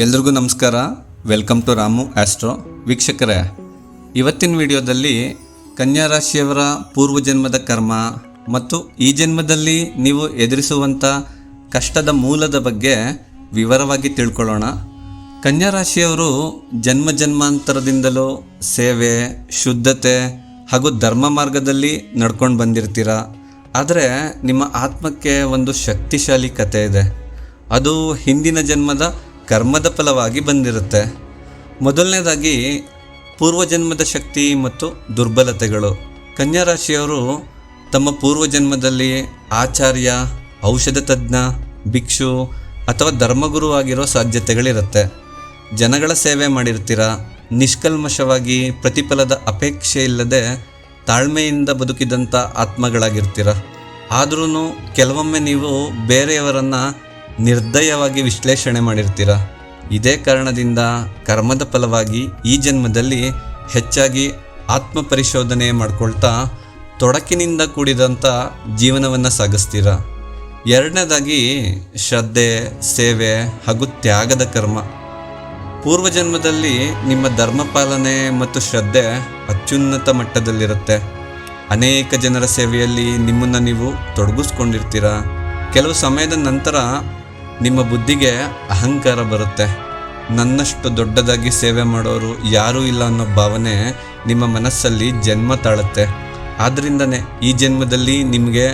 ಎಲ್ರಿಗೂ ನಮಸ್ಕಾರ. Welcome to Ramu astro ವೀಕ್ಷಕರೇ, ಇವತ್ತಿನ ವಿಡಿಯೋದಲ್ಲಿ ಕನ್ಯಾ ರಾಶಿಯವರ ಪೂರ್ವಜನ್ಮದ ಕರ್ಮ ಮತ್ತು ಈ ಜನ್ಮದಲ್ಲಿ ನೀವು ಎದುರಿಸುವಂಥ ಕಷ್ಟದ ಮೂಲದ ಬಗ್ಗೆ ವಿವರವಾಗಿ ತಿಳ್ಕೊಳ್ಳೋಣ. ಕನ್ಯಾ ರಾಶಿಯವರು ಜನ್ಮ ಜನ್ಮಾಂತರದಿಂದಲೂ ಸೇವೆ, ಶುದ್ಧತೆ ಹಾಗೂ ಧರ್ಮ ಮಾರ್ಗದಲ್ಲಿ ನಡ್ಕೊಂಡು ಬಂದಿರ್ತೀರ? ಆದರೆ ನಿಮ್ಮ ಆತ್ಮಕ್ಕೆ ಒಂದು ಶಕ್ತಿಶಾಲಿ ಕತೆ ಇದೆ. ಅದು ಹಿಂದಿನ ಜನ್ಮದ ಕರ್ಮದ ಫಲವಾಗಿ ಬಂದಿರುತ್ತೆ. ಮೊದಲನೇದಾಗಿ ಪೂರ್ವಜನ್ಮದ ಶಕ್ತಿ ಮತ್ತು ದುರ್ಬಲತೆಗಳು. ಕನ್ಯಾ ರಾಶಿಯವರು ತಮ್ಮ ಪೂರ್ವಜನ್ಮದಲ್ಲಿ ಆಚಾರ್ಯ, ಔಷಧ ತಜ್ಞ, ಭಿಕ್ಷು ಅಥವಾ ಧರ್ಮಗುರು ಆಗಿರೋ ಸಾಧ್ಯತೆಗಳಿರುತ್ತೆ. ಜನಗಳ ಸೇವೆ ಮಾಡಿರ್ತೀರ? ನಿಷ್ಕಲ್ಮಶವಾಗಿ ಪ್ರತಿಫಲದ ಅಪೇಕ್ಷೆ ಇಲ್ಲದೆ ತಾಳ್ಮೆಯಿಂದ ಬದುಕಿದಂಥ ಆತ್ಮಗಳಾಗಿರ್ತೀರ? ಆದ್ರೂ ಕೆಲವೊಮ್ಮೆ ನೀವು ಬೇರೆಯವರನ್ನು ನಿರ್ದಯವಾಗಿ ವಿಶ್ಲೇಷಣೆ ಮಾಡಿರ್ತೀರ? ಇದೇ ಕಾರಣದಿಂದ ಕರ್ಮದ ಫಲವಾಗಿ ಈ ಜನ್ಮದಲ್ಲಿ ಹೆಚ್ಚಾಗಿ ಆತ್ಮ ಪರಿಶೋಧನೆ ಮಾಡಿಕೊಳ್ತಾ ತೊಡಕಿನಿಂದ ಕೂಡಿದಂಥ ಜೀವನವನ್ನು ಸಾಗಿಸ್ತೀರ? ಎರಡನೇದಾಗಿ ಶ್ರದ್ಧೆ, ಸೇವೆ ಹಾಗೂ ತ್ಯಾಗದ ಕರ್ಮ. ಪೂರ್ವಜನ್ಮದಲ್ಲಿ ನಿಮ್ಮ ಧರ್ಮ ಪಾಲನೆ ಮತ್ತು ಶ್ರದ್ಧೆ ಅತ್ಯುನ್ನತ ಮಟ್ಟದಲ್ಲಿರುತ್ತೆ. ಅನೇಕ ಜನರ ಸೇವೆಯಲ್ಲಿ ನಿಮ್ಮನ್ನು ನೀವು ತೊಡಗಿಸ್ಕೊಂಡಿರ್ತೀರ? ಕೆಲವು ಸಮಯದ ನಂತರ ನಿಮ್ಮ ಬುದ್ಧಿಗೆ ಅಹಂಕಾರ ಬರುತ್ತೆ. ನನ್ನಷ್ಟು ದೊಡ್ಡದಾಗಿ ಸೇವೆ ಮಾಡೋರು ಯಾರೂ ಇಲ್ಲ ಅನ್ನೋ ಭಾವನೆ ನಿಮ್ಮ ಮನಸ್ಸಲ್ಲಿ ಜನ್ಮ ತಾಳುತ್ತೆ. ಆದ್ದರಿಂದನೇ ಈ ಜನ್ಮದಲ್ಲಿ ನಿಮಗೆ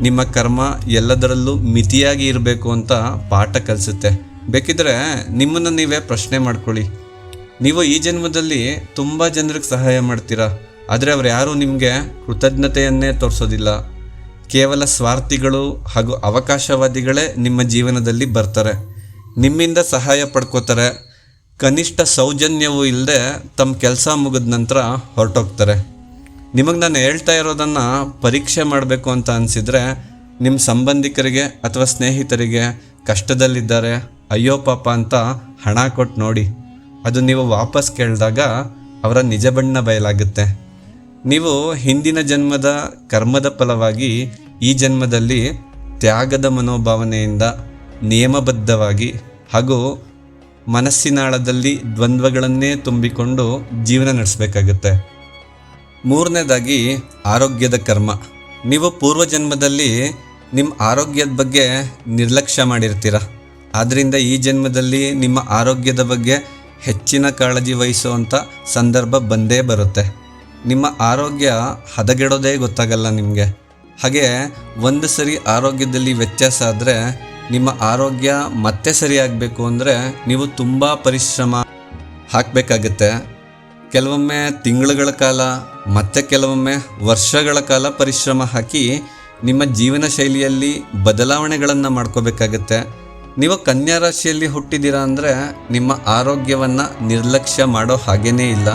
ನಿಮ್ಮ ಕರ್ಮ ಎಲ್ಲದರಲ್ಲೂ ಮಿತಿಯಾಗಿ ಇರಬೇಕು ಅಂತ ಪಾಠ ಕಲಿಸುತ್ತೆ. ಬೇಕಿದ್ರೆ ನಿಮ್ಮನ್ನು ನೀವೇ ಪ್ರಶ್ನೆ ಮಾಡ್ಕೊಳ್ಳಿ. ನೀವು ಈ ಜನ್ಮದಲ್ಲಿ ತುಂಬ ಜನರಿಗೆ ಸಹಾಯ ಮಾಡ್ತೀರಾ? ಆದರೆ ಅವ್ರು ಯಾರೂ ನಿಮಗೆ ಕೃತಜ್ಞತೆಯನ್ನೇ ತೋರಿಸೋದಿಲ್ಲ. ಕೇವಲ ಸ್ವಾರ್ಥಿಗಳು ಹಾಗೂ ಅವಕಾಶವಾದಿಗಳೇ ನಿಮ್ಮ ಜೀವನದಲ್ಲಿ ಬರ್ತಾರೆ. ನಿಮ್ಮಿಂದ ಸಹಾಯ ಪಡ್ಕೋತಾರೆ. ಕನಿಷ್ಠ ಸೌಜನ್ಯವೂ ಇಲ್ಲದೆ ತಮ್ಮ ಕೆಲಸ ಮುಗಿದ ನಂತರ ಹೊರಟೋಗ್ತಾರೆ. ನಿಮಗೆ ನಾನು ಹೇಳ್ತಾ ಇರೋದನ್ನು ಪರೀಕ್ಷೆ ಮಾಡಬೇಕು ಅಂತ ಅನಿಸಿದರೆ ನಿಮ್ಮ ಸಂಬಂಧಿಕರಿಗೆ ಅಥವಾ ಸ್ನೇಹಿತರಿಗೆ ಕಷ್ಟದಲ್ಲಿದ್ದಾರೆ, ಅಯ್ಯೋ ಪಾಪ ಅಂತ ಹಣ ಕೊಟ್ಟು ನೋಡಿ. ಅದು ನೀವು ವಾಪಸ್ ಕೇಳಿದಾಗ ಅವರ ನಿಜ ಬಣ್ಣ ಬಯಲಾಗುತ್ತೆ. ನೀವು ಹಿಂದಿನ ಜನ್ಮದ ಕರ್ಮದ ಫಲವಾಗಿ ಈ ಜನ್ಮದಲ್ಲಿ ತ್ಯಾಗದ ಮನೋಭಾವನೆಯಿಂದ ನಿಯಮಬದ್ಧವಾಗಿ ಹಾಗೂ ಮನಸ್ಸಿನಾಳದಲ್ಲಿ ದ್ವಂದ್ವಗಳನ್ನೇ ತುಂಬಿಕೊಂಡು ಜೀವನ ನಡೆಸಬೇಕಾಗುತ್ತೆ. ಮೂರನೇದಾಗಿ ಆರೋಗ್ಯದ ಕರ್ಮ. ನೀವು ಪೂರ್ವ ಜನ್ಮದಲ್ಲಿ ನಿಮ್ಮ ಆರೋಗ್ಯದ ಬಗ್ಗೆ ನಿರ್ಲಕ್ಷ್ಯ ಮಾಡಿರ್ತೀರ. ಆದ್ದರಿಂದ ಈ ಜನ್ಮದಲ್ಲಿ ನಿಮ್ಮ ಆರೋಗ್ಯದ ಬಗ್ಗೆ ಹೆಚ್ಚಿನ ಕಾಳಜಿ ವಹಿಸುವಂಥ ಸಂದರ್ಭ ಬಂದೇ ಬರುತ್ತೆ. ನಿಮ್ಮ ಆರೋಗ್ಯ ಹದಗೆಡೋದೇ ಗೊತ್ತಾಗಲ್ಲ ನಿಮಗೆ. ಹಾಗೆ ಒಂದು ಸರಿ ಆರೋಗ್ಯದಲ್ಲಿ ವ್ಯತ್ಯಾಸ ಆದರೆ ನಿಮ್ಮ ಆರೋಗ್ಯ ಮತ್ತೆ ಸರಿಯಾಗಬೇಕು ಅಂದರೆ ನೀವು ತುಂಬ ಪರಿಶ್ರಮ ಹಾಕಬೇಕಾಗತ್ತೆ. ಕೆಲವೊಮ್ಮೆ ತಿಂಗಳುಗಳ ಕಾಲ ಮತ್ತೆ ಕೆಲವೊಮ್ಮೆ ವರ್ಷಗಳ ಕಾಲ ಪರಿಶ್ರಮ ಹಾಕಿ ನಿಮ್ಮ ಜೀವನ ಶೈಲಿಯಲ್ಲಿ ಬದಲಾವಣೆಗಳನ್ನು ಮಾಡ್ಕೋಬೇಕಾಗತ್ತೆ. ನೀವು ಕನ್ಯಾ ರಾಶಿಯಲ್ಲಿ ಹುಟ್ಟಿದ್ದೀರಾ ಅಂದರೆ ನಿಮ್ಮ ಆರೋಗ್ಯವನ್ನು ನಿರ್ಲಕ್ಷ್ಯ ಮಾಡೋ ಹಾಗೇನೇ ಇಲ್ಲ.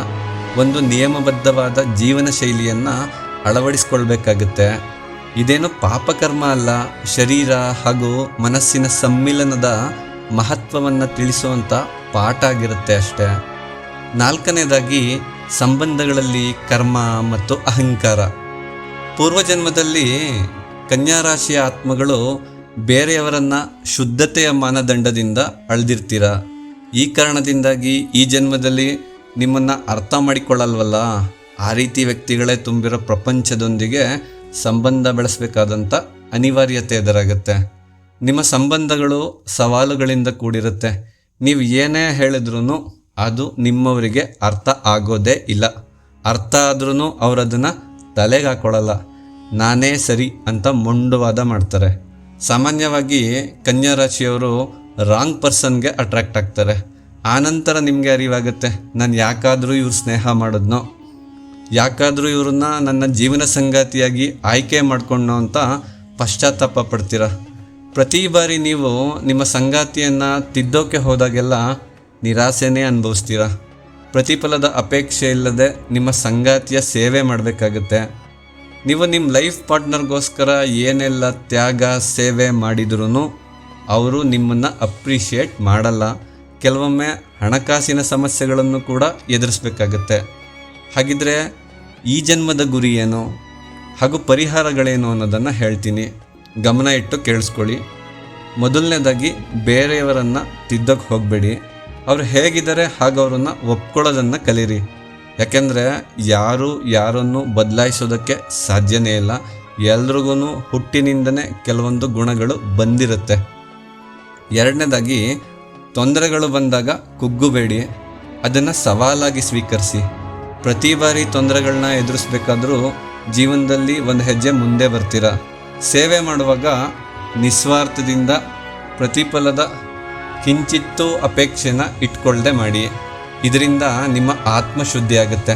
ಒಂದು ನಿಯಮಬದ್ಧವಾದ ಜೀವನ ಶೈಲಿಯನ್ನು ಅಳವಡಿಸ್ಕೊಳ್ಬೇಕಾಗತ್ತೆ. ಇದೇನು ಪಾಪಕರ್ಮ ಅಲ್ಲ, ಶರೀರ ಹಾಗೂ ಮನಸ್ಸಿನ ಸಮ್ಮಿಲನದ ಮಹತ್ವವನ್ನು ತಿಳಿಸುವಂಥ ಪಾಠ ಆಗಿರುತ್ತೆ ಅಷ್ಟೇ. ನಾಲ್ಕನೇದಾಗಿ ಸಂಬಂಧಗಳಲ್ಲಿ ಕರ್ಮ ಮತ್ತು ಅಹಂಕಾರ. ಪೂರ್ವಜನ್ಮದಲ್ಲಿ ಕನ್ಯಾ ರಾಶಿಯ ಆತ್ಮಗಳು ಬೇರೆಯವರನ್ನ ಶುದ್ಧತೆಯ ಮಾನದಂಡದಿಂದ ಅಳ್ದಿರ್ತೀರ. ಈ ಕಾರಣದಿಂದಾಗಿ ಈ ಜನ್ಮದಲ್ಲಿ ನಿಮ್ಮನ್ನು ಅರ್ಥ ಮಾಡಿಕೊಳ್ಳಲ್ವಲ್ಲ? ಆ ರೀತಿ ವ್ಯಕ್ತಿಗಳೇ ತುಂಬಿರೋ ಪ್ರಪಂಚದೊಂದಿಗೆ ಸಂಬಂಧ ಬೆಳೆಸಬೇಕಾದಂಥ ಅನಿವಾರ್ಯತೆ ಎದುರಾಗುತ್ತೆ. ನಿಮ್ಮ ಸಂಬಂಧಗಳು ಸವಾಲುಗಳಿಂದ ಕೂಡಿರುತ್ತೆ. ನೀವು ಏನೇ ಹೇಳಿದ್ರೂ ಅದು ನಿಮ್ಮವರಿಗೆ ಅರ್ಥ ಆಗೋದೇ ಇಲ್ಲ. ಅರ್ಥ ಆದ್ರೂ ಅವರು ಅದನ್ನು ತಲೆಗೆ ಹಾಕೊಳ್ಳಲ್ಲ ನಾನೇ ಸರಿ ಅಂತ ಮೊಂಡುವಾದ ಮಾಡ್ತಾರೆ. ಸಾಮಾನ್ಯವಾಗಿ ಕನ್ಯಾ ರಾಶಿಯವರು ರಾಂಗ್ ಪರ್ಸನ್ಗೆ ಅಟ್ರಾಕ್ಟ್ ಆಗ್ತಾರೆ. ಆನಂತರ ನಿಮಗೆ ಅರಿವಾಗುತ್ತೆ. ನಾನು ಯಾಕಾದರೂ ಇವ್ರು ಸ್ನೇಹ ಮಾಡಿದ್ನೋ. ಯಾಕಾದರೂ ಇವ್ರನ್ನ ನನ್ನ ಜೀವನ ಸಂಗಾತಿಯಾಗಿ ಆಯ್ಕೆ ಮಾಡಿಕೊಂಡು ಅಂತ ಪಶ್ಚಾತ್ತಾಪ ಪಡ್ತೀರ? ಪ್ರತಿ ಬಾರಿ ನೀವು ನಿಮ್ಮ ಸಂಗಾತಿಯನ್ನು ತಿದ್ದೋಕೆ ಹೋದಾಗೆಲ್ಲ ನಿರಾಸೆನೇ ಅನುಭವಿಸ್ತೀರ? ಪ್ರತಿಫಲದ ಅಪೇಕ್ಷೆ ಇಲ್ಲದೆ ನಿಮ್ಮ ಸಂಗಾತಿಯ ಸೇವೆ ಮಾಡಬೇಕಾಗುತ್ತೆ. ನೀವು ನಿಮ್ಮ ಲೈಫ್ ಪಾರ್ಟ್ನರ್ಗೋಸ್ಕರ ಏನೆಲ್ಲ ತ್ಯಾಗ, ಸೇವೆ ಮಾಡಿದ್ರೂ ಅವರು ನಿಮ್ಮನ್ನು ಅಪ್ರಿಷಿಯೇಟ್ ಮಾಡಲ್ಲ. ಕೆಲವೊಮ್ಮೆ ಹಣಕಾಸಿನ ಸಮಸ್ಯೆಗಳನ್ನು ಕೂಡ ಎದುರಿಸ್ಬೇಕಾಗತ್ತೆ. ಹಾಗಿದ್ರೆ ಈ ಜನ್ಮದ ಗುರಿ ಏನು? ಹಾಗೂ ಪರಿಹಾರಗಳೇನು ಅನ್ನೋದನ್ನು ಹೇಳ್ತೀನಿ. ಗಮನ ಇಟ್ಟು ಕೇಳಿಸ್ಕೊಳ್ಳಿ. ಮೊದಲನೇದಾಗಿ ಬೇರೆಯವರನ್ನು ತಿದ್ದಕ್ಕೆ ಹೋಗಬೇಡಿ. ಅವರು ಹೇಗಿದ್ದಾರೆ ಹಾಗೆ ಅವ್ರನ್ನ ಒಪ್ಕೊಳ್ಳೋದನ್ನು ಕಲೀರಿ. ಯಾಕೆಂದರೆ ಯಾರು ಯಾರನ್ನು ಬದಲಾಯಿಸೋದಕ್ಕೆ ಸಾಧ್ಯನೇ ಇಲ್ಲ. ಎಲ್ರಿಗೂ ಹುಟ್ಟಿನಿಂದನೇ ಕೆಲವೊಂದು ಗುಣಗಳು ಬಂದಿರುತ್ತೆ. ಎರಡನೇದಾಗಿ ತೊಂದರೆಗಳು ಬಂದಾಗ ಕುಗ್ಗುಬೇಡಿ. ಅದನ್ನು ಸವಾಲಾಗಿ ಸ್ವೀಕರಿಸಿ. ಪ್ರತಿ ಬಾರಿ ತೊಂದರೆಗಳನ್ನ ಎದುರಿಸ್ಬೇಕಾದ್ರೂ ಜೀವನದಲ್ಲಿ ಒಂದು ಹೆಜ್ಜೆ ಮುಂದೆ ಬರ್ತೀರ. ಸೇವೆ ಮಾಡುವಾಗ ನಿಸ್ವಾರ್ಥದಿಂದ ಪ್ರತಿಫಲದ ಕಿಂಚಿತ್ತೂ ಅಪೇಕ್ಷೆನ ಇಟ್ಕೊಳ್ಳದೆ ಮಾಡಿ. ಇದರಿಂದ ನಿಮ್ಮ ಆತ್ಮಶುದ್ಧಿ ಆಗುತ್ತೆ.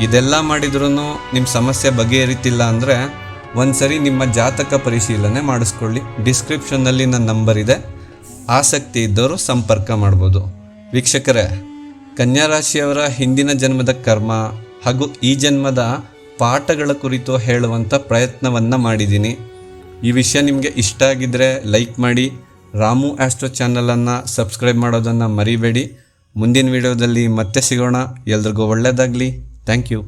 ಇದೆಲ್ಲ ಮಾಡಿದ್ರೂ ನಿಮ್ಮ ಸಮಸ್ಯೆ ಬಗೆಹರಿತಿಲ್ಲ ಅಂದರೆ ಒಂದ್ಸರಿ ನಿಮ್ಮ ಜಾತಕ ಪರಿಶೀಲನೆ ಮಾಡಿಸ್ಕೊಳ್ಳಿ. ಡಿಸ್ಕ್ರಿಪ್ಷನ್ನಲ್ಲಿ ನನ್ನ ನಂಬರ್ ಇದೆ. ಆಸಕ್ತಿ ಇದ್ದವರು ಸಂಪರ್ಕ ಮಾಡ್ಬೋದು. ವೀಕ್ಷಕರೇ ಕನ್ಯಾ ರಾಶಿಯವರ ಹಿಂದಿನ ಜನ್ಮದ ಕರ್ಮ ಹಾಗೂ ಈ ಜನ್ಮದ ಪಾಠಗಳ ಕುರಿತು ಹೇಳುವಂಥ ಪ್ರಯತ್ನವನ್ನು ಮಾಡಿದ್ದೀನಿ. ಈ ವಿಷಯ ನಿಮಗೆ ಇಷ್ಟ ಆಗಿದ್ದರೆ ಲೈಕ್ ಮಾಡಿ, ರಾಮು ಆಸ್ಟ್ರೋ ಚಾನಲನ್ನು ಸಬ್ಸ್ಕ್ರೈಬ್ ಮಾಡೋದನ್ನು ಮರಿಬೇಡಿ. ಮುಂದಿನ ವಿಡಿಯೋದಲ್ಲಿ ಮತ್ತೆ ಸಿಗೋಣ. ಎಲ್ರಿಗೂ ಒಳ್ಳೆಯದಾಗಲಿ ಥ್ಯಾಂಕ್ ಯು.